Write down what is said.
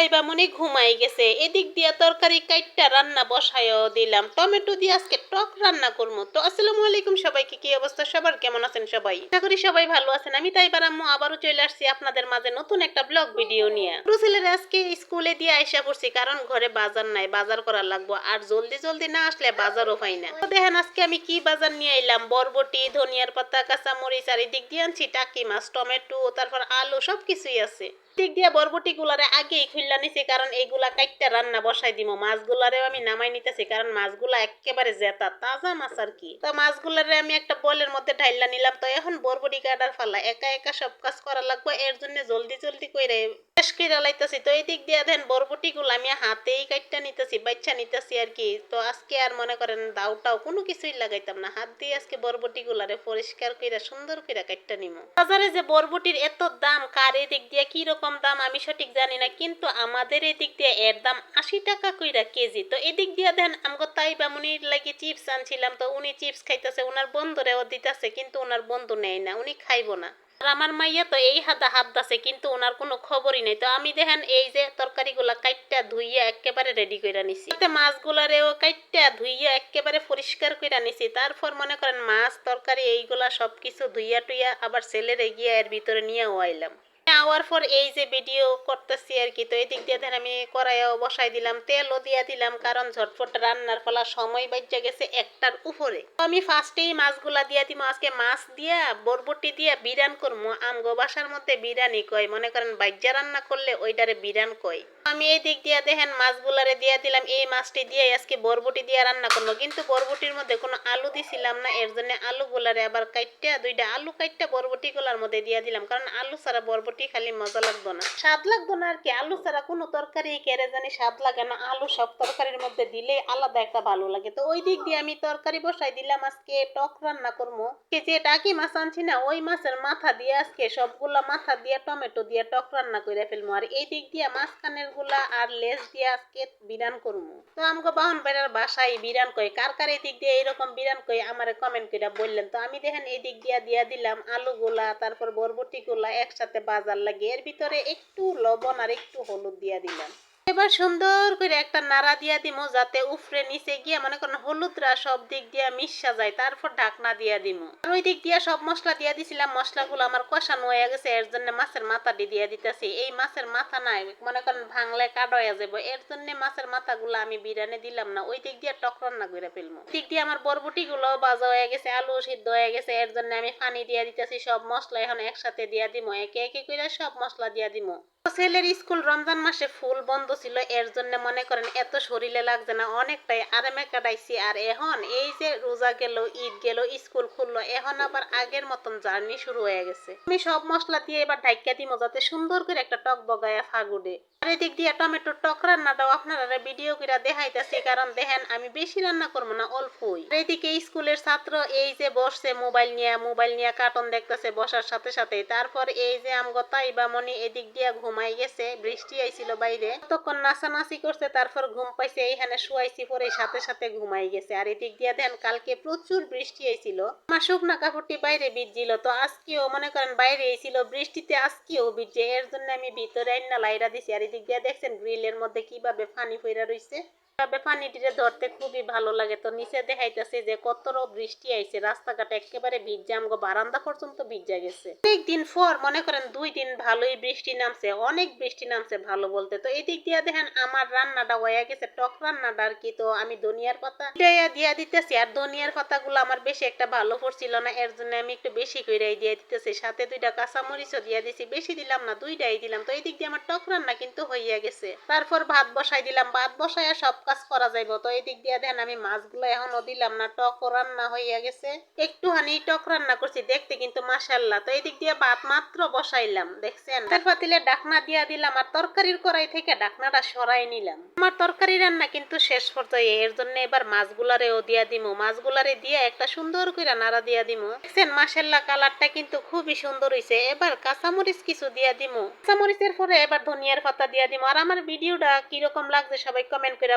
তাইবা মনে ঘুমাই গেছে। এদিক দিয়া তরকারি কাইটটা রান্না বসায়ও দিলাম। টমেটো দিয়ে আজকে টক রান্না করব তো আসসালামু আলাইকুম সবাইকে, কি অবস্থা? সবার কেমন আছেন সবাই? আশা করি সবাই ভালো আছেন। আমি তাইবার আম্মু আবারও চলে আসছি আপনাদের মাঝে নতুন একটা ব্লগ ভিডিও নিয়ে। পুরো ছেলের আজকে স্কুলে দিয়ে আইসা পড়ছি, কারণ ঘরে বাজার নাই, বাজার করা লাগবো। আর জলদি জলদি না আসলে বাজারও পাই না। তো দেখেন, আজকে আমি কি বাজার নিয়ে এলাম বরবটি, ধনিয়ার পাতা কাঁচা মরিচ আর এদিক দিয়ে আনছি টাকি মাছ, টমেটো, তারপর আলু সব কিছুই আছে। দিক দিয়ে বরবটি গুলারে আগেই খুললা নিছি, কারণ এইগুলা কাইটটা রান্না বসাই দিব মাছগুলারেও আমি নামাই নিতেছি, কারণ মাছগুলা একেবারে জেতা, তাজা মাছ আর কি। তো মাছগুলারে আমি একটা বলের মধ্যে ঢাইলা নিলাম, তো এখন বরবটি কাটার ফালা, একা একা সব কাজ করা লাগবে, এর জন্য জলদি জলদি কইরে শেষ করে লাইতেছি। তো এই দিক দিয়ে দেন বরবটি গুলো আমি হাতেই কাটটা নিতেছি বাচ্চা নিতেছি আর কি। তো আজকে আর মনে করেন দাউটাও কোনো কিছুই লাগাইতাম না, হাত দিয়ে আজকে বরবটি গুলারে পরিষ্কার করে সুন্দর করে কাটটা নিমো। বাজারে যে বরবটির এত দাম, কার এদিক দিয়ে কি রকম দাম, আমি সঠিক জানি না, কিন্তু আমাদের এদিক দিয়ে এর দাম আশি টাকা কইরা কেজি। তো এদিক দিয়ে দেন, আমগো তাই বা বামুনির লাগি চিপস আনছিলাম, তো উনি চিপস খাইতেছে ওনার বন্ধুরেও দিতেছে, কিন্তু ওনার বন্ধু নেয় না, উনি খাইবো না। আর আমার মাইয়া তো এই হাদা হাত দাসে কিন্তু ওনার কোনো খবরই নেই। তো আমি দেখেন, এই যে তরকারিগুলা কাইটটা ধুইয়া একেবারে রেডি করে নিছি। মাছগুলারেও কাইটটা ধুইয়া একেবারে পরিষ্কার করে নিছি। তারপর মনে করেন, মাছ, তরকারি, এইগুলা সব কিছু ধুইয়া টুইয়া আবার ছেলের গিয়ে এর ভিতরে নিয়ে আইলাম। আওয়ার পর এই যে ভিডিও করতেছি আর কি তো এই দিক দিয়ে আমি কড়াইও বসাই দিলাম, তেলও দিয়ে দিলাম, কারণ ঝটফট রান্নার ফলা সময় বাজ্যা গেছে একটার উপরে। তো আমি ফার্স্টেই মাছগুলা দিয়ে দিব আজকে মাছ দিয়া, বরবটি দিয়া বিরান করব আমগো বাসার মধ্যে বিরানি কয়, মনে করেন বাজ্যা রান্না করলে ওইটারে বিরান কয়। আমি এই দিক দিয়ে দেখেন মাছগুলারে দিয়ে দিলাম, এই মাছটি দিয়ে আজকে বরবটি দিয়ে রান্না করব। কিন্তু বরবটির মধ্যে কোনো আলু দিছিলাম না, এর জন্য আলুগুলারে আবার কাইটটা, দুইটা আলু কাইটটা বরবটি গুলার মধ্যে দিয়ে দিলাম। কারণ আলু ছাড়া বরবটি খালি মজা লাগতো না। স্বাদ লাগতো না আর কি, আলু ছাড়া কোনো তরকারি কেড়ে জানি স্বাদ লাগে না। আলু সব তরকারির মধ্যে দিলে আলাদা একটা ভালো লাগে। তো ওই দিক দিয়ে আমি তরকারি বসাই দিলাম, আজকে টক রান্না করব। যে টাকি মাছ আনছি না, ওই মাছের মাথা দিয়ে আজকে সবগুলা মাথা দিয়ে, টমেটো দিয়ে টক রান্না করে ফেলব। আর এই দিক দিয়ে মাঝখানের গুলা আর লেজ দিয়ে আজকে বিরান করব তো আমাকে বাহন বেড়ার বাসায় বিরান কই? কার কার এই দিক দিয়ে এইরকম বিরান কই? আমারে কমেন্ট করে বললেন, তো আমি দেখেন এই দিক দিয়ে দিয়া দিলাম আলুগুলা, তারপর বরবটি গোলা একসাথে বাজার লাগে এর ভিতরে একটু লবণ আর একটু হলুদ দিয়া দিলাম। এবার সুন্দর করে একটা নাড়া দিয়া দিমু, যাতে উফরে নিচে গিয়ে মনে করেন হলুদরা সব দিক দিয়া মিশা যায়। তারপর ঢাকনা দিয়া দিমু। আর ওই দিক দিয়া সব মশলা দিয়া দিছিলাম, মশলাগুলো আমার কষানো হয়ে গেছে, এর জন্য মাছের মাথাটি দিয়া দিতেছি। এই মাছের মাথা নাই মনে করেন ভাঙলে কাডয়া যাব এর জন্য মাছের মাথাগুলো আমি বিরানে দিলাম না, ওই দিক দিয়ে টক রান্না করে ফেলব দিক দিয়ে আমার বরবটি গুলো বাজা হয়ে গেছে, আলু সিদ্ধ হয়ে গেছে, এর জন্য আমি পানি দিয়া দিতেছি, সব মশলা এখন একসাথে দিয়া দিমো, একে একে করে সব মশলা দিয়া দিমো। ছেলের স্কুল রমজান মাসে ফুল বন্ধ ছিল, এর জন্য মনে করেন এত শরীরে লাগছে না, অনেকটাই আরামে কাটাইছি। আর এখন এই যে রোজা গেল, ঈদ গেল, স্কুল খুললো, এখন আবার আগের মতন জার্নি শুরু হয়ে গেছে। আমি সব মশলা দিয়ে এবার ঢাইকা দিব যাতে সুন্দর করে একটা টক বগায়া ফাগুডে আর এদিক দিয়ে টমেটো টক রান্নাটাও আপনারা ভিডিও করে দেখাইতেছি, কারণ দেখেন আমি বেশি রান্না করব না, অল্পই। এদিকে স্কুলের ছাত্র এই যে বসছে, মোবাইল নিয়ে মোবাইল নিয়ে কার্টুন দেখতেছে, বসার সাথে সাথে তারপর এই যে আমগো তাইবা মনি এদিক দিয়ে ঘুমাই গেছে, বৃষ্টি আইছিল বাইরে। তখন নাচানাচি করছে, তারপর ঘুম পাইছে, এইখানে শুয়াইছি, পরে সাথে সাথে ঘুমাই গেছে। আর এদিক দিয়ে দেন, কালকে প্রচুর বৃষ্টি আইছিল। আমার শুকনা কাপড়টি বাইরে ভিজছিল, তো আজকেও মনে করেন বাইরে আইছিল, বৃষ্টিতে আজকেও ভিজছে। এর জন্য আমি ভিতরে আইনা লাইরা দিছি। আর এদিক দিয়ে দেখছেন, গ্রিলের মধ্যে কীভাবে ফানি ফইরা রইছে। তবে পানিটিরে ধরতে খুবই ভালো লাগে। তো নিচে দেখাইতেছে যে কত বৃষ্টি আইছে, রাস্তাঘাট একেবারে ভিজা, আমগো বারান্দা পর্যন্ত ভিজা গেছে। অনেক দিন পর মনে করেন দুই দিন ভালোই বৃষ্টি নামছে, অনেক বৃষ্টি নামছে ভালো বলতে। তো এই দিক দিয়ে দেখেন আমার রান্নাটা হয়ে গেছে, টক রান্নাটা আর কি। তো আমি ধনিয়ার পাতা দিয়া দিতেছি, আর ধনিয়ার পাতাগুলো আমার বেশি একটা ভালো পড়ছিল না, এর জন্য আমি একটু বেশি করে দিয়ে দিতেছি। সাথে দুইটা কাঁচামরিচও দিয়ে দিছি, বেশি দিলাম না, দুইটাই দিলাম। তো এই দিক দিয়ে আমার টক রান্না কিন্তু হইয়া গেছে। তারপর ভাত বসাই দিলাম, ভাত বসাইয়া সব কাজ করা যাইব। তো এই দিক দিয়ে দেন, আমি মাছগুলো এখনও দিলাম না টক রান্না হইয়া গেছে। একটুখানি টক রান্না করছি দেখতে কিন্তু মাসাল্লাহ তো এই দিক দিয়ে ভাত মাত্র বসাইলাম, দেখছেন? তারপর দিলে ডাকনা দিয়া দিলাম আর তরকারির কড়াই থেকে ডাকনাটা সরাই নিলাম। আমার তরকারি রান্না কিন্তু শেষ পর্যায়ে, এর জন্য এবার মাছগুলারেও দিয়া দিমু। মাছগুলারে দিয়ে একটা সুন্দর করে নাড়া দিয়া দিমু। দেখছেন? মাসাল্লাহ কালারটা কিন্তু খুবই সুন্দর হইছে। এবার কাঁচামরিচ কিছু দিয়া দিমু। কাঁচামরিচের পরে এবার ধনিয়ার পাতা দিয়া দিমু। আর আমার ভিডিওটা কীরকম লাগছে সবাই কমেন্ট করে